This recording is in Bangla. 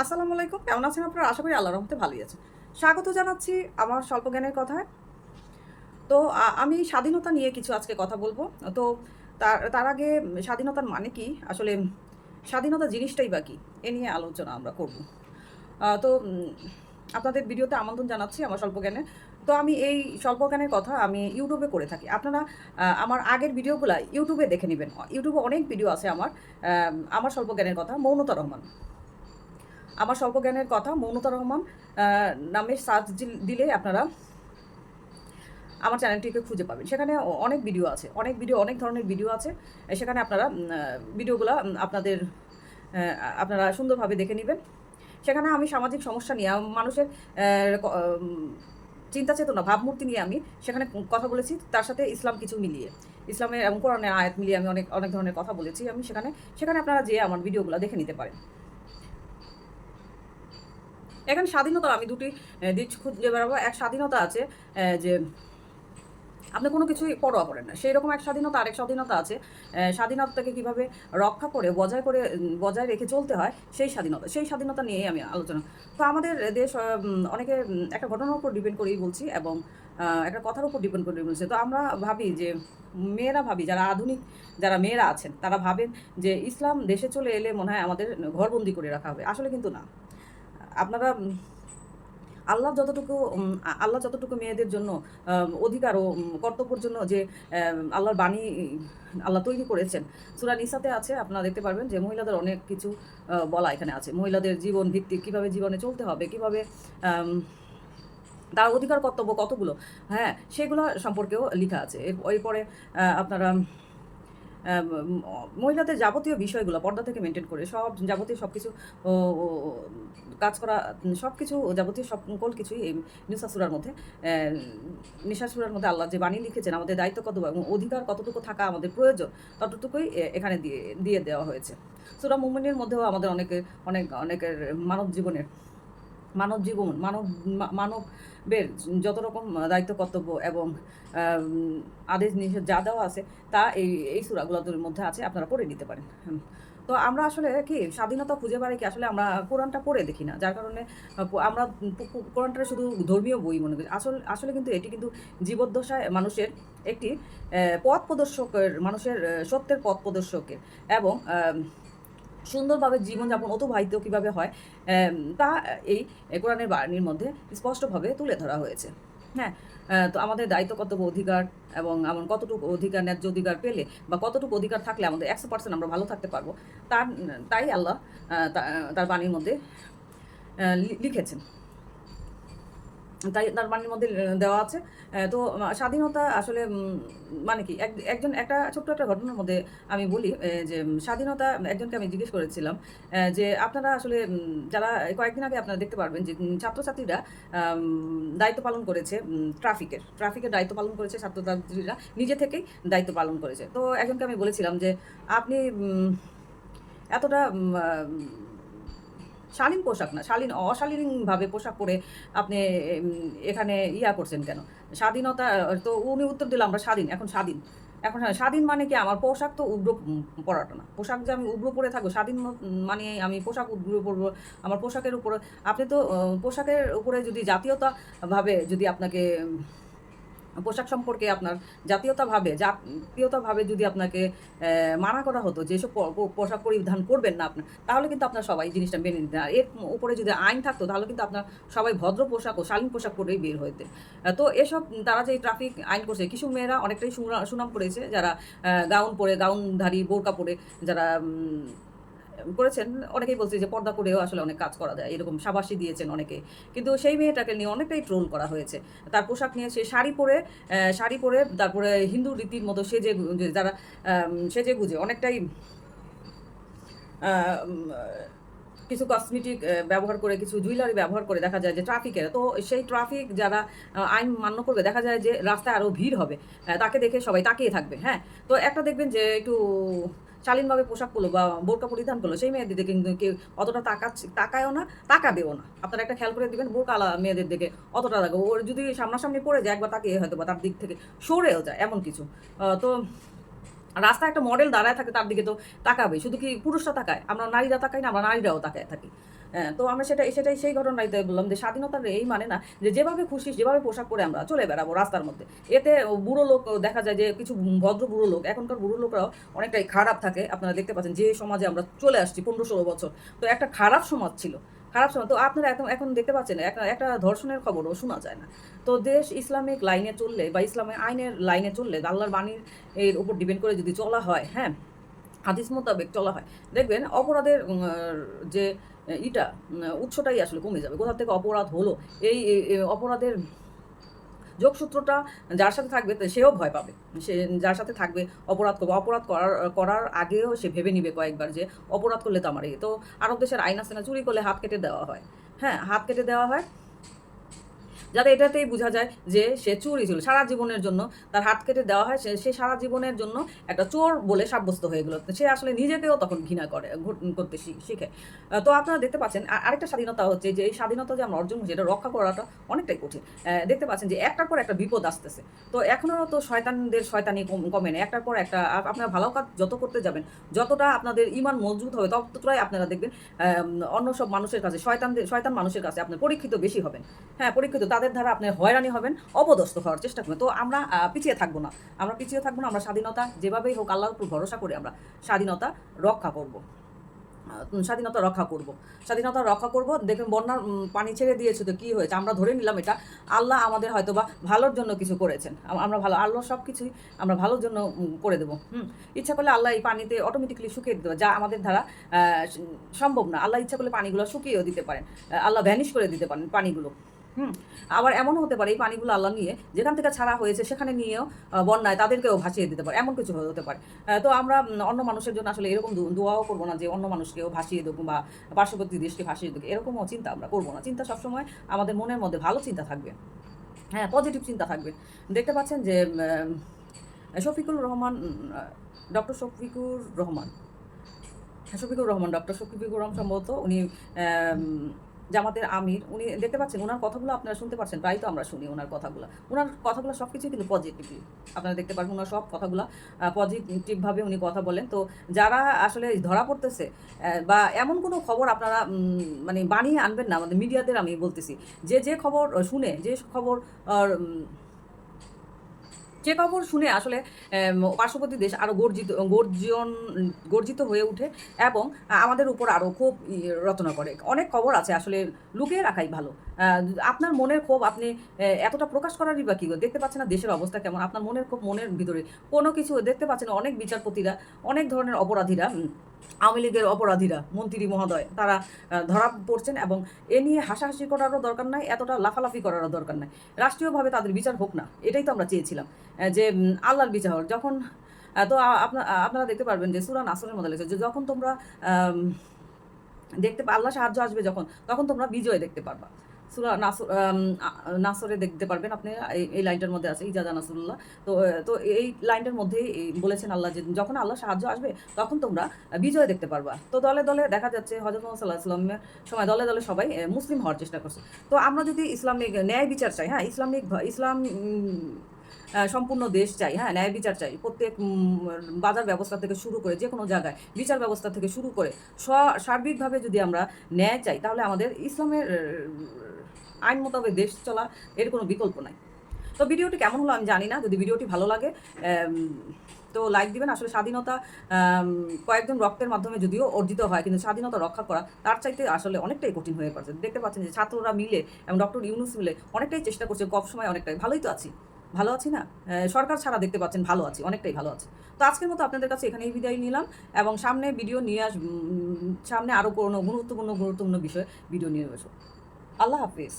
আসসালামু আলাইকুম, কেমন আছেন আপনারা? আশা করি আল্লাহ রহমতে ভালোই আছেন। স্বাগত জানাচ্ছি আমার স্বল্প জ্ঞানের কথায়। তো আমি স্বাধীনতা নিয়ে কিছু আজকে কথা বলব। তো, তার তার আগে স্বাধীনতার মানে কি? আসলে স্বাধীনতা জিনিসটাই বা কি? এ নিয়ে আলোচনা আমরা করব। তো আপনাদের ভিডিওতে আমন্ত্রণ জানাচ্ছি আমার স্বল্প জ্ঞানে তো, আমি এই স্বল্প জ্ঞানের কথা আমি ইউটিউবে করে থাকি। আপনারা আমার আগের ভিডিওগুলো ইউটিউবে দেখে নেবেন। ইউটিউবে অনেক ভিডিও আছে আমার আমার স্বল্প জ্ঞানের কথা, মৌনতা রহমান। আমার স্বল্প জ্ঞানের কথা, মৌনতা রহমান নামে সার্চ দিলে আপনারা আমার চ্যানেলটিকে খুঁজে পাবেন। সেখানে অনেক ভিডিও আছে, অনেক ভিডিও, অনেক ধরনের ভিডিও আছে। সেখানে আপনারা ভিডিওগুলো আপনাদের আপনারা সুন্দরভাবে দেখে নেবেন। সেখানে আমি সামাজিক সমস্যা নিয়ে মানুষের চিন্তা চেতনা, ভাবমূর্তি নিয়ে আমি সেখানে কথা বলেছি। তার সাথে ইসলাম কিছু মিলিয়ে, ইসলামের এবং কোরআনের আয়াত মিলিয়ে আমি অনেক অনেক ধরনের কথা বলেছি আমি সেখানে। সেখানে আপনারা যেয়ে আমার ভিডিওগুলো দেখে নিতে পারেন। এখানে স্বাধীনতা, আমি দুটি দিক খুঁজে বেড়াবো এক স্বাধীনতা আছে যে আপনি কোনো কিছুই পরোয়া করেন না। সেই রকম এক স্বাধীনতা, আরেক স্বাধীনতা আছে স্বাধীনতাকে কীভাবে রক্ষা করে, বজায় করে বজায় রেখে চলতে হয়, সেই স্বাধীনতা সেই স্বাধীনতা নিয়েই আমি আলোচনা। তো আমাদের দেশ অনেকে একটা ঘটনার উপর ডিপেন্ড করেই বলছি এবং একটা কথার উপর ডিপেন্ড করে বলছি। তো আমরা ভাবি যে, মেয়েরা ভাবি, যারা আধুনিক, যারা মেয়েরা আছেন, তারা ভাবেন যে, ইসলাম দেশে চলে এলে মনে হয় আমাদের ঘরবন্দি করে রাখা হবে। আসলে কিন্তু না। আপনারা আল্লাহ যতটুকু আল্লাহ যতটুকু মেয়েদের জন্য অধিকার ও কর্তব্যের জন্য যে আল্লাহর বাণী, আল্লাহ তৈরি করেছেন। সুরা নিসাতে আছে, আপনারা দেখতে পারবেন যে, মহিলাদের অনেক কিছু বলা এখানে আছে। মহিলাদের জীবন ভিত্তিক, কীভাবে জীবনে চলতে হবে, কীভাবে তার অধিকার কর্তব্য কতগুলো হ্যাঁ সেগুলো সম্পর্কেও লেখা আছে। এর- এরপরে আপনারা মহিলাদের যাবতীয় বিষয়গুলো, পর্দা থেকে মেনটেন করে, সব যাবতীয় সব কিছু কাজ করা সব কিছু যাবতীয় সকল কিছুই এই নিশাসুরার মধ্যে নিশাসুরার মধ্যে আল্লাহ যে বাণী লিখেছেন, আমাদের দায়িত্ব কত অধিকার কতটুকু থাকা আমাদের প্রয়োজন, ততটুকুই এখানে দিয়ে দিয়ে দেওয়া হয়েছে। সুরা মুমিনের মধ্যেও আমাদের অনেকের, অনেক, অনেকের মানব জীবনের মানব জীবন, মানব মানবের যত রকম দায়িত্ব, কর্তব্য এবং আদেশ, নিষেধ যা দেওয়া আছে, তা এই এই সুরাগুলোর মধ্যে আছে, আপনারা পড়ে নিতে পারেন। তো আমরা আসলে কি, স্বাধীনতা খুঁজে পাই কি আসলে আমরা কোরআনটা পড়ে দেখি না? যার কারণে আমরা কোরআনটা শুধু ধর্মীয় বই মনে করি। আসলে আসলে কিন্তু এটি কিন্তু জীবদ্দশায় মানুষের একটি পথ প্রদর্শকের, মানুষের সত্যের পথ প্রদর্শকের এবং সুন্দরভাবে জীবনযাপন অতিবাহিত কীভাবে হয় তা এই কোরআনের বাণীর মধ্যে স্পষ্টভাবে তুলে ধরা হয়েছে। হ্যাঁ তো আমাদের দায়িত্ব কর্তব্য অধিকার এবং এমন কতটুকু অধিকার, ন্যায্য অধিকার পেলে বা কতটুকু অধিকার থাকলে আমাদের একশো পার্সেন্ট আমরা ভালো থাকতে পারব, তার, তাই আল্লাহ তার বাণীর মধ্যে লিখেছেন। তাই তার বাণীর মধ্যে দেওয়া আছে। তো স্বাধীনতা আসলে মানে কি, এক- একজন, একটা ছোট্ট একটা ঘটনার মধ্যে আমি বলি যে স্বাধীনতা একজনকে আমি জিজ্ঞেস করেছিলাম যে আপনারা আসলে যারা কয়েকদিন আগে আপনারা দেখতে পারবেন যে ছাত্রছাত্রীরা দায়িত্ব পালন করেছে ট্রাফিকের ট্রাফিকের দায়িত্ব পালন করেছে ছাত্রছাত্রীরা, নিজে থেকেই দায়িত্ব পালন করেছে। তো একজনকে আমি বলেছিলাম যে, আপনি এতটা শালীন পোশাক না, শালীন, অশালীনভাবে পোশাক পরে আপনি এখানে ইয়া করছেন কেন? স্বাধীনতা, তো উনি উত্তর দিল আমরা স্বাধীন, এখন স্বাধীন। এখন হ্যাঁ স্বাধীন মানে কি? আমার পোশাক তো উগ্র পরাটা না। পোশাক যে আমি উগ্র পরে থাকব, স্বাধীন মানে আমি পোশাক উগ্র পরবো, আমার পোশাকের উপরে, আপনি তো পোশাকের উপরে যদি জাতীয়তা ভাবে যদি আপনাকে পোশাক সম্পর্কে আপনার জাতীয়তাভাবে জাতীয়তাভাবে যদি আপনাকে মানা করা হতো যে এসব পোশাক পরিধান করবেন না আপনার তাহলে কিন্তু আপনার সবাই জিনিসটা মেনে নিতেন। এর উপরে যদি আইন থাকতো, তাহলে কিন্তু আপনার সবাই ভদ্র পোশাক ও শালীন পোশাক পরেই বের হইতেন। তো এসব তারা যে ট্রাফিক আইন করছে, কিছু মেয়েরা অনেকটাই সুনা- সুনাম করেছে, যারা গাউন পরে, গাউনধারী বোরকা পরে, যারা করেছেন, অনেকেই বলছে যে পর্দা করেও আসলে অনেক কাজ করা যায়, এরকম সাবাসী দিয়েছেন অনেকে। কিন্তু সেই মেয়েটাকে নিয়ে অনেকটাই ট্রোল করা হয়েছে। তার পোশাক নিয়ে সে শাড়ি পরে শাড়ি পরে, তারপরে হিন্দু রীতির মতো সেজে যারা সেজে গুজে, অনেকটাই কিছু কসমেটিক ব্যবহার করে, কিছু জুয়েলারি ব্যবহার করে দেখা যায় যে ট্রাফিকের তো সেই ট্রাফিক যারা আইন মান্য করবে, দেখা যায় যে রাস্তায় আরও ভিড় হবে। তাকে দেখে সবাই তাকিয়ে থাকবে হ্যাঁ? তো একটা দেখবেন যে একটু শালীনভাবে পোশাক পরলো বা বোরকা পরিধান করল, সেই মেয়েদের দিকে কিন্তু কেউ অতটা তাকাচ্ছে তাকায়ও না, তাকাবেও না। আপনারা একটা খেয়াল করে দেবেন, বোরকা মেয়েদের দিকে অতটা তাকাবো। ওর যদি সামনাসামনি পড়ে যায়, একবার তাকে হয়তো বা তার দিক থেকে সরেও যায়, এমন কিছু। তো রাস্তায় একটা মডেল দাঁড়ায় থাকে, তার দিকে তো তাকাবে শুধু কি পুরুষরা তাকায়? আমরা নারীরা তাকাই না, আমরা নারীরাও তাকায় থাকি। তো আমরা সেটা সেটাই সেই ঘটনাটাই বললাম যে স্বাধীনতার এই মানে না, যে যেভাবে খুশি, যেভাবে পোশাক পরে আমরা চলে বেড়াবো রাস্তার মধ্যে। এতে বুড়ো লোক দেখা যায় যে কিছু ভদ্র বুড়ো লোক, এখনকার বুড়ো লোকরাও অনেকটাই খারাপ থাকে। আপনারা দেখতে পাচ্ছেন যে সমাজে আমরা চলে আসছি পনেরো ষোলো বছর। তো একটা খারাপ সমাজ ছিল, খারাপ সময় তো আপনারা এখন এখন দেখতে পাচ্ছেন একটা একটা ধর্ষণের খবরও শোনা যায় না। তো দেশ ইসলামিক লাইনে চললে বা ইসলামিক আইনের লাইনে চললে আল্লাহর বাণীর এর উপর ডিপেন্ড করে যদি চলা হয় হ্যাঁ হাদিস মোতাবেক চলা হয়। দেখবেন অপরাধের যে উম, উৎসটাই আসলে কমে যাবে। কোথা থেকে অপরাধ হলো? এই অপরাধের যোগসূত্রটা যার সাথে থাকবে সেও ভয় পাবে। সে যার সাথে থাকবে অপরাধ করবে। অপরাধ করার করার আগেও সে ভেবে নিবে কয়েকবার যে অপরাধ করলে তো আমার এই তো আরব দেশের আইন আছে না চুরি করলে হাত কেটে দেওয়া হয়। হ্যাঁ হাত কেটে দেওয়া হয়। যাতে এটাতেই বোঝা যায় যে সে চুরি ছিল। সারা জীবনের জন্য তার হাত কেটে দেওয়া হয়, সে সারা জীবনের জন্য একটা চোর বলে সাব্যস্ত হয়ে গেল। সে আসলে নিজেকেও তখন ঘৃণা করে করতে শিখে। তো আপনারা দেখতে পাচ্ছেন আর- আরেকটা স্বাধীনতা হচ্ছে যে এই স্বাধীনতা যে আমরা অর্জন করছি এটা রক্ষা করাটা অনেকটাই কঠিন। দেখতে পাচ্ছেন যে একটার পর একটা বিপদ আসতেছে। তো এখনও তো শয়তানদের শয়তানি কম- না। একটার পর একটা আপ- আপনারা ভালো কাজ যত করতে যাবেন, যতটা আপনাদের ইমান মজবুত হবে, ততটাই আপনারা দেখবেন অন্য সব মানুষের কাছে, শয়তানদের, শয়তান মানুষের কাছে আপনার পরীক্ষিত বেশি হবেন। হ্যাঁ পরীক্ষিত তাদের দ্বারা আপনি হয়রানি হবেন, অপদস্থ হওয়ার চেষ্টা করবেন। তো আমরা পিছিয়ে থাকব না। আমরা পিছিয়ে থাকব না, আমরা স্বাধীনতা যেভাবেই হোক আল্লাহর উপর ভরসা করে আমরা স্বাধীনতা রক্ষা করব। স্বাধীনতা রক্ষা করব। স্বাধীনতা রক্ষা করব। দেখবেন বন্যার পানি ছেড়ে দিয়েছে তো কী হয়েছে? আমরা ধরে নিলাম এটা আল্লাহ আমাদের হয়তো বা ভালোর জন্য কিছু করেছেন। আমরা ভালো, আল্লাহ সব কিছুই আমরা ভালোর জন্য করে দেবো। হুম, ইচ্ছা করলে আল্লাহ এই পানিতে অটোমেটিকলি শুকিয়ে দিতে যা আমাদের দ্বারা সম্ভব না। আল্লাহ ইচ্ছা করলে পানিগুলো শুকিয়েও দিতে পারেন। আল্লাহ ভ্যানিশ করে দিতে পারেন পানিগুলো। হুম। আবার এমনও হতে পারে এই পানিগুলো আল্লাহ নিয়ে যেখান থেকে ছাড়া হয়েছে সেখানে নিয়েও বন্যায় তাদেরকেও ভাসিয়ে দিতে পারে এমন কিছু হতে পারে। তো আমরা অন্য মানুষের জন্য আসলে এরকম দোয়াও করব না যে অন্য মানুষকেও ভাসিয়ে দেবো বা পার্শ্ববর্তী দেশকে ভাসিয়ে দেবো এরকমও চিন্তা আমরা করব না। চিন্তা সবসময় আমাদের মনের মধ্যে ভালো চিন্তা থাকবে। হ্যাঁ পজিটিভ চিন্তা থাকবে। দেখতে পাচ্ছেন যে শফিকুর রহমান ডক্টর শফিকুর রহমান হ্যাঁ, শফিকুর রহমান ডক্টর শফিকুর রহমান সম্ভবত উনি জামাতের আমির, উনি দেখতে পাচ্ছেন ওনার কথাগুলো আপনারা শুনতে পাচ্ছেন, প্রায় তো আমরা শুনি ওনার কথাগুলো। ওনার কথাগুলো সব কিছুই কিন্তু পজিটিভলি আপনারা দেখতে পারবেন ওনার সব কথাগুলো পজিটিভভাবে উনি কথা বলেন। তো যারা আসলে ধরা পড়তেছে বা এমন কোনো খবর আপনারা মানে বানিয়ে আনবেন না, আমাদের মিডিয়াদের আমি বলতেছি, যে যে খবর শুনে, যে খবর যে খবর শুনে আসলে পার্শ্ববর্তী দেশ আরও গর্জিত গর্জন গর্জিত হয়ে ওঠে এবং আমাদের উপর আরও ই, রচনা করে। অনেক খবর আছে আসলে লুকিয়ে রাখাই ভালো। আপনার মনের ক্ষোভ আপনি এতটা প্রকাশ করারই বা কী দেখতে পাচ্ছেন না দেশের অবস্থা কেমন? আপনার মনের ক্ষোভ মনের ভিতরে। কোনো কিছু দেখতে পাচ্ছেন অনেক বিচারপতিরা অনেক ধরনের অপরাধীরা আওয়ামী লীগের অপরাধীরা, মন্ত্রী মহোদয়, তারা ধরা পড়ছেন এবং এ নিয়ে হাসাহাসি করারও দরকার নাই, এতটা লাফালাফি করারও দরকার নাই। রাষ্ট্রীয়ভাবে তাদের বিচার হোক না, এটাই তো আমরা চেয়েছিলাম যে আল্লাহর বিচার হোক। যখন তো আ- আপনা- আ- আপনারা দেখতে পারবেন যে সুরান আসরের মধ্যে লেগেছে যে, যখন তোমরা দেখতে আল্লাহ সাহায্য আসবে যখন, তখন তোমরা বিজয় দেখতে পারবা। সুরা নাসর দেখতে পারবেন আপনি, এই- লাইনটার মধ্যে আছে, ইজাজা নাসরুল্লাহ। তো তো এই লাইনটার মধ্যেই বলেছেন আল্লাহ যে যখন আল্লাহ সাহায্য আসবে, তখন তোমরা বিজয় দেখতে পারবা। তো দলে দলে দেখা যাচ্ছে হজরত মোহাম্মদ সাল্লাহ সময় দলে দলে সবাই মুসলিম হওয়ার চেষ্টা করছে। তো আমরা যদি ইসলামিক ন্যায় বিচার চাই হ্যাঁ ইসলামিক, ইসলাম সম্পূর্ণ দেশ চাই হ্যাঁ ন্যায় বিচার চাই। প্রত্যেক বাজার ব্যবস্থা থেকে শুরু করে যে কোনো জায়গায় বিচার ব্যবস্থা থেকে শুরু করে সার্বিকভাবে যদি আমরা ন্যায় চাই, তাহলে আমাদের ইসলামের আইন মোতাবেক দেশ চলা এর কোনো বিকল্প নাই। তো ভিডিওটি কেমন হলো আমি জানি না, যদি ভিডিওটি ভালো লাগে তো লাইক দিবেন। আসলে স্বাধীনতা কয়েকজন রক্তের মাধ্যমে যদিও অর্জিত হয়, কিন্তু স্বাধীনতা রক্ষা করা তার চাইতে আসলে অনেকটাই কঠিন হয়ে পড়ছে। দেখতে পাচ্ছেন যে ছাত্ররা মিলে এবং ডক্টর ইউনুস মিলে অনেকটাই চেষ্টা করছে, কম সময় অনেকটাই। ভালোই তো আছি। ভালো আছি না? সরকার ছাড়া দেখতে পাচ্ছেন ভালো আছি, অনেকটাই ভালো আছি। তো আজকের মতো আপনাদের কাছে এখানেই বিদায় নিলাম এবং সামনে ভিডিও নিয়ে আস সামনে আরও কোনো গুরুত্বপূর্ণ গুরুত্বপূর্ণ বিষয়ে ভিডিও নিয়ে আসব। আল্লাহ হাফিজ।